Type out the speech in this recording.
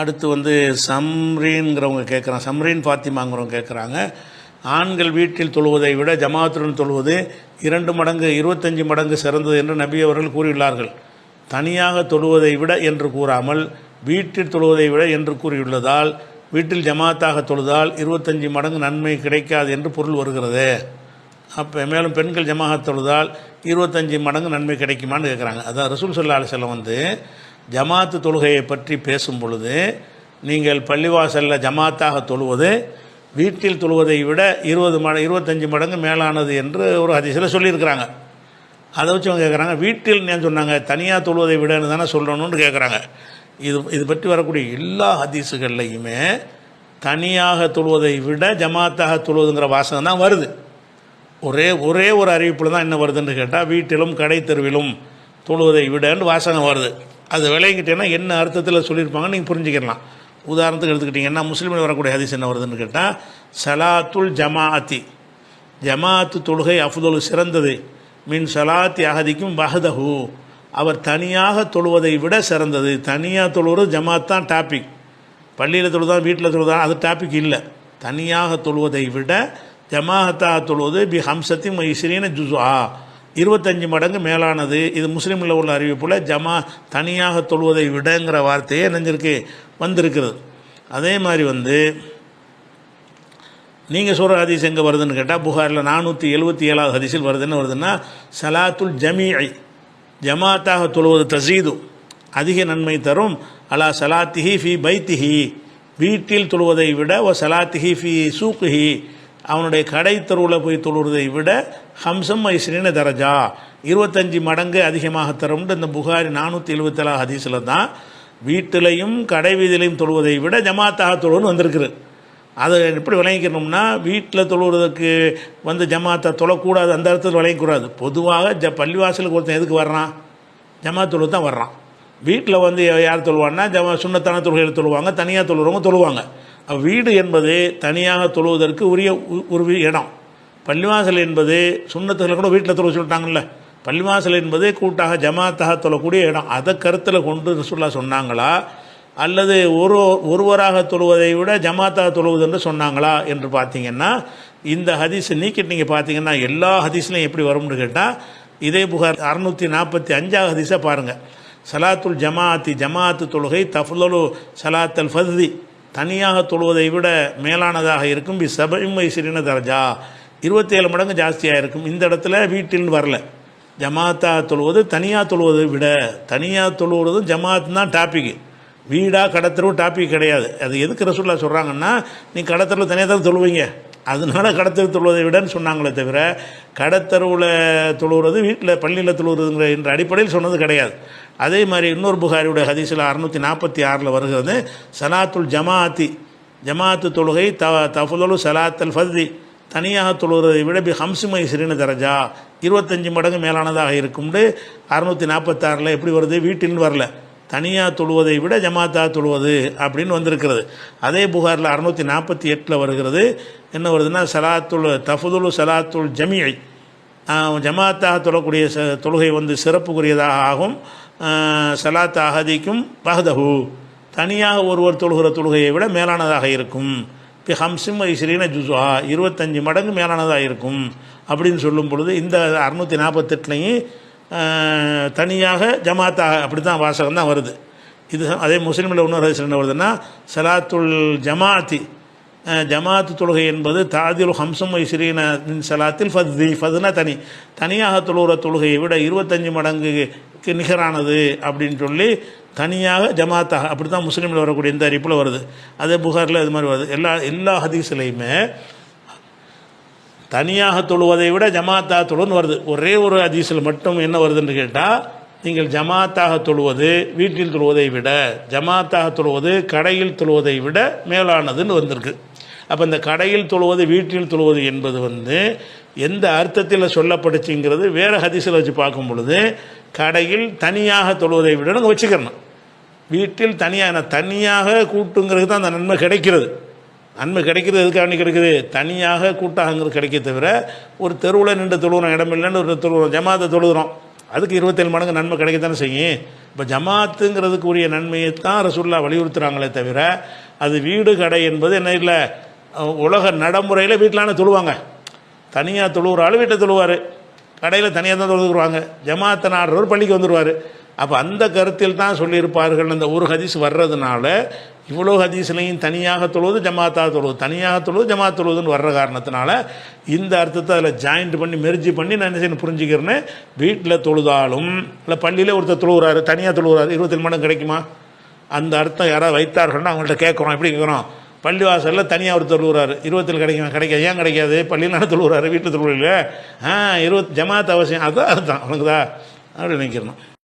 அடுத்து வந்து சம்ரீன்கிறவங்க கேட்குறாங்க சம்ரீன் ஃபாத்திமாங்கிறவங்க கேட்குறாங்க ஆண்கள் வீட்டில் தொழுவதை விட ஜமாத்துடன் தொழுவது இரண்டு மடங்கு இருபத்தஞ்சி மடங்கு சிறந்தது என்று நபி அவர்கள் கூறியுள்ளார்கள். தனியாக தொழுவதை விட என்று கூறாமல் வீட்டில் தொழுவதை விட என்று கூறியுள்ளதால் வீட்டில் ஜமாத்தாக தொழுதால் இருபத்தஞ்சி மடங்கு நன்மை கிடைக்காது என்று பொருள் வருகிறது. அப்போ மேலும் பெண்கள் ஜமாக தொழுதால் இருபத்தஞ்சி மடங்கு நன்மை கிடைக்குமான்னு கேட்குறாங்க அதான் ரசூல் சல்லா அலிசல்லம் வந்து ஜமாத்து தொழுகையை பற்றி பேசும் பொழுது நீங்கள் பள்ளிவாசலில் ஜமாத்தாக தொழுவது வீட்டில் தொழுவதை விட இருபது மட இருபத்தஞ்சி மடங்கு மேலானது என்று ஒரு அதிசயில் சொல்லியிருக்கிறாங்க. அதை வச்சு அவங்க கேட்குறாங்க வீட்டில் ஏன் சொன்னாங்க தனியாக தொழுவதை விடன்னு தானே சொல்லணும்னு கேட்குறாங்க இது இது பற்றி வரக்கூடிய எல்லா ஹதீஸுகள்லையுமே தனியாக தொழுவதை விட ஜமாத்தாக தொழுவதுங்கிற வாசகம் தான் வருது. ஒரே ஒரே ஒரு அறிவிப்பில் தான் என்ன வருதுன்னு கேட்டால் வீட்டிலும் கடை தெருவிலும் தொழுவதை விடன்னு வாசகம் வருது. அது விளங்கிட்டேன்னா என்ன அர்த்தத்தில் சொல்லியிருப்பாங்கன்னு நீங்கள் புரிஞ்சுக்கலாம் உதாரணத்துக்கு எடுத்துக்கிட்டிங்கன்னா முஸ்லீமில் வரக்கூடிய ஹதீஸ் என்ன வருதுன்னு கேட்டால் சலாத்துல் ஜமாஅத்தி. ஜமாஅத்து தொழுகை அஃதுல் சிறந்தது. மின் சலாத்தி அகதிக்கும் பஹதஹு அவர் தனியாக தொழுவதை விட சிறந்தது. தனியாக தொழுவது ஜமாத் தான் டாபிக். பள்ளியில் தொழுதான் வீட்டில் தொழுதான் அது டாபிக் இல்லை. தனியாக தொழுவதை விட ஜமாஹத்தாக தொழுவது பி ஹம்சத்தி மைஸ்ரீன ஜுஸ்ஆ. இருபத்தஞ்சி மடங்கு மேலானது. இது முஸ்லீமில் உள்ள அறிவிப்பில் ஜமா தனியாக தொழுவதை விடங்கிற வார்த்தையே நினைஞ்சிருக்கு வந்திருக்கிறது. அதே மாதிரி வந்து நீங்கள் சொல்கிற ஹதீஸ் எங்கே வருதுன்னு கேட்டால் புகாரில் நானூற்றி எழுபத்தி ஏழாவது ஹதீஸில் வருதுன்னு வருதுன்னா சலாத்துல் ஜமீஐ ஜமாத்தாக தொழுவது தசீது அதிக நன்மை தரும் அலா சலாத்திஹி ஃபி பைத்திஹி வீட்டில் தொழுவதை விட ஓ சலாத்திஹி ஃபி சூக்குஹி அவனுடைய கடை தெருவில் போய் தொழுவதை விட ஹம்சம் ஐஸ்ரீன தரஜா. இருபத்தஞ்சி மடங்கு அதிகமாக தரும்னு இந்த புகாரி நானூற்றி எழுபத்தேழா ஹதீஸில் தான். வீட்டிலையும் கடை வீதியிலையும் தொழுவதை விட ஜமாத்தாக தொழுன்னு வந்திருக்குது. அதை எப்படி விளங்கிக்கணும்னா வீட்டில் தொழுவதற்கு வந்து ஜமாத்தை தொழக்கூடாது அந்த இடத்துல விளங்கக்கூடாது. பொதுவாக ஜ பள்ளிவாசலுக்கு ஒருத்தன் எதுக்கு வர்றான்? ஜமாத் தொழுவு தான் வர்றான். வீட்டில் வந்து யார் தொழுவான்னா ஜமா சுண்ணத்தான தொழுகையில் தொழுவாங்க தனியாக தொழுகிறவங்க தொழுவாங்க. வீடு என்பது தனியாக தொழுவதற்கு உரிய உ- ஒரு இடம். பள்ளிவாசல் என்பது சுண்ணத்துகளை கூட வீட்டில் தொழுவ சொல்லிட்டாங்கல்ல. பள்ளிவாசல் என்பது கூட்டாக ஜமாத்தாக தொழக்கூடிய இடம். அதை கருத்தில் கொண்டு ரசுல்லா சொன்னாங்களா? அல்லது ஒரு ஒருவராக தொழுவதை விட ஜமாத்தாக தொழுவது என்று சொன்னாங்களா என்று பார்த்தீங்கன்னா இந்த ஹதீஸ் நீக்கிட்டு நீங்கள் பார்த்தீங்கன்னா எல்லா ஹதீஸ்லையும் எப்படி வரும்னு கேட்டால் இதே புகார் அறுநூற்றி நாற்பத்தி அஞ்சாவது ஹதீஸை பாருங்கள் சலாத்துல் ஜமாத்தி ஜமாஅத்து தொழுகை தஃலு சலாத்தல் ஃபதி தனியாக தொழுவதை விட மேலானதாக இருக்கும். பி சபைமை சிறின தரஜா. இருபத்தேழு மடங்கு ஜாஸ்தியாக இருக்கும் இந்த இடத்துல வீட்டில் வரல. ஜமாத்தா தொழுவது தனியாக தொழுவதை விட தனியாக தொழுவதும் ஜமாத் தான் டாப்பிக்கு வீடாக கடத்தரவு டாபிக் கிடையாது. அது எதுக்கு ரசூல்லா சொல்கிறாங்கன்னா நீ கடத்தரவு தனியாக தான் தொழுவீங்க. அதனால கடத்தரு தொழுவதை விடன்னு சொன்னாங்களே தவிர கடத்தருவில் தொழுகிறது வீட்டில் பள்ளியில் தொழுகிறதுங்கிற என்ற அடிப்படையில் சொன்னது கிடையாது. அதே மாதிரி இன்னொரு புகாரியுடைய ஹதீஸில் அறுநூற்றி நாற்பத்தி ஆறில் வருகிறது. சலாத்துல் ஜமாஅத்தி ஜமாஅத்து தொழுகை த தஃபுலு சலாத்தல் ஃபதி தனியாக தொழுகிறதை விட பி ஹம்சுமை சிறின தரஜா இருபத்தஞ்சி மடங்கு மேலானதாக இருக்கும்னு அறுநூற்றி நாற்பத்தாறில் எப்படி வருது? வீட்டில் வரல. தனியாக தொழுவதை விட ஜமாத்தாக தொழுவது அப்படின்னு வந்திருக்கிறது. அதே புகாரில் அறுநூற்றி நாற்பத்தி எட்டில் வருகிறது. என்ன வருதுன்னா சலாத்துல் தஃபுதுல் சலாத்துல் ஜமியை ஜமாத்தாக தொழக்கூடிய ச தொழுகை வந்து சிறப்புக்குரியதாக ஆகும். சலாத் அகதிக்கும் பஹதஹு தனியாக ஒருவர் தொழுகிற தொழுகையை விட மேலானதாக இருக்கும். பி ஹம்சிம் ஐஸ்ரீன ஜுசுஹா இருபத்தஞ்சி மடங்கு மேலானதாக இருக்கும். அப்படின்னு சொல்லும் பொழுது இந்த அறுநூற்றி நாற்பத்தெட்டுலையும் தனியாக ஜமாத்தாக அப்படி தான் வாசகம் தான் வருது. இது அதே முஸ்லீமில் இன்னொரு ஹதீஸ் என்ன வருதுன்னா சலாத்துல் ஜமாத்தி ஜமாத்து தொழுகை என்பது தாதில் ஹம்சம் ஐஸ்ரீன சலாத்தில் ஃபத்தி ஃபதுனா தனி. தனியாக தொழுகிற தொழுகையை விட இருபத்தஞ்சி மடங்கு நிகரானது அப்படின்னு சொல்லி தனியாக ஜமாத்தாக அப்படி தான் முஸ்லீமில் வரக்கூடிய இந்த அறிப்பில் வருது. அதே புகாரில் இது மாதிரி வருது. எல்லா எல்லா ஹதீஸ்லையுமே தனியாக தொழுவதை விட ஜமாத்தாக தொழுன்னு வருது. ஒரே ஒரு ஹதீஸில் மட்டும் என்ன வருதுன்னு கேட்டால் நீங்கள் ஜமாத்தாக தொழுவது வீட்டில் தொழுவதை விட ஜமாத்தாக தொழுவது கடையில் தொழுவதை விட மேலானதுன்னு வந்திருக்கு. அப்போ இந்த கடையில் தொழுவது வீட்டில் தொழுவது என்பது வந்து எந்த அர்த்தத்தில் சொல்லப்படுச்சுங்கிறது வேறு ஹதிசில் வச்சு பார்க்கும் பொழுது கடையில் தனியாக தொழுவதை விட நாங்கள் வச்சுக்கிறணும் வீட்டில் தனியாக தனியாக கூட்டுங்கிறது தான் அந்த நன்மை கிடைக்கிறது. நன்மை கிடைக்கிறது எதுக்காண்டி கிடைக்குது? தனியாக கூட்டாகங்கிறது கிடைக்க தவிர ஒரு தெருவில் நின்று தொழுகிறோம் இடம் இல்லைன்னு ஒரு தொழுகிறோம் ஜமாத்தை தொழுகிறோம் அதுக்கு இருபத்தேழு மடங்கு நன்மை கிடைக்கத்தானே செய்யும். இப்போ ஜமாத்துங்கிறதுக்குரிய நன்மையை தான் ரசுல்லா வலியுறுத்துகிறாங்களே தவிர அது வீடு கடை என்பது என்ன இல்லை உலக நடைமுறையில் வீட்டிலான தொழுவாங்க. தனியாக தொழுகிற ஆள் வீட்டை தொழுவார். கடையில் தனியாக தான் தொழுதுருவாங்க. ஜமாத்தை நாடுறவர் பள்ளிக்கு வந்துடுவார் அப்போ அந்த கருத்தில் தான் சொல்லியிருப்பார்கள். அந்த ஒரு ஹதீஸ் வர்றதுனால இவ்வளோ ஹதீஸ்லையும் தனியாக தொழுவது ஜமாத்தாக தொழுவது தனியாக தொழுவது ஜமாத் தொழுவதுன்னு வர்ற காரணத்தினால இந்த அர்த்தத்தை அதில் ஜாயிண்ட் பண்ணி மெர்ஜி பண்ணி நான் என்ன செய்யணும் புரிஞ்சுக்கிறேன்னு வீட்டில் தொழுதாலும் இல்லை பள்ளியில் ஒருத்தர் தொழுகிறாரு தனியாக தொழுகிறாரு இருபத்தி மணி கிடைக்குமா? அந்த அர்த்தம் யாராவது வைத்தார்கள்னா அவங்கள்ட்ட கேட்குறோம் எப்படி கேட்குறோம் பள்ளிவாசலில் தனியாக ஒரு தொழுகிறாரு இருபத்தில் கிடைக்கும் கிடைக்காது. ஏன் கிடைக்காது? பள்ளியில் தானே தொழுகிறாரு வீட்டில் தொழுவில் ஆ இருபத் ஜமாத் அவசியம். அதுதான். அர்த்தம் உனக்குதா அப்படி நினைக்கிறணும்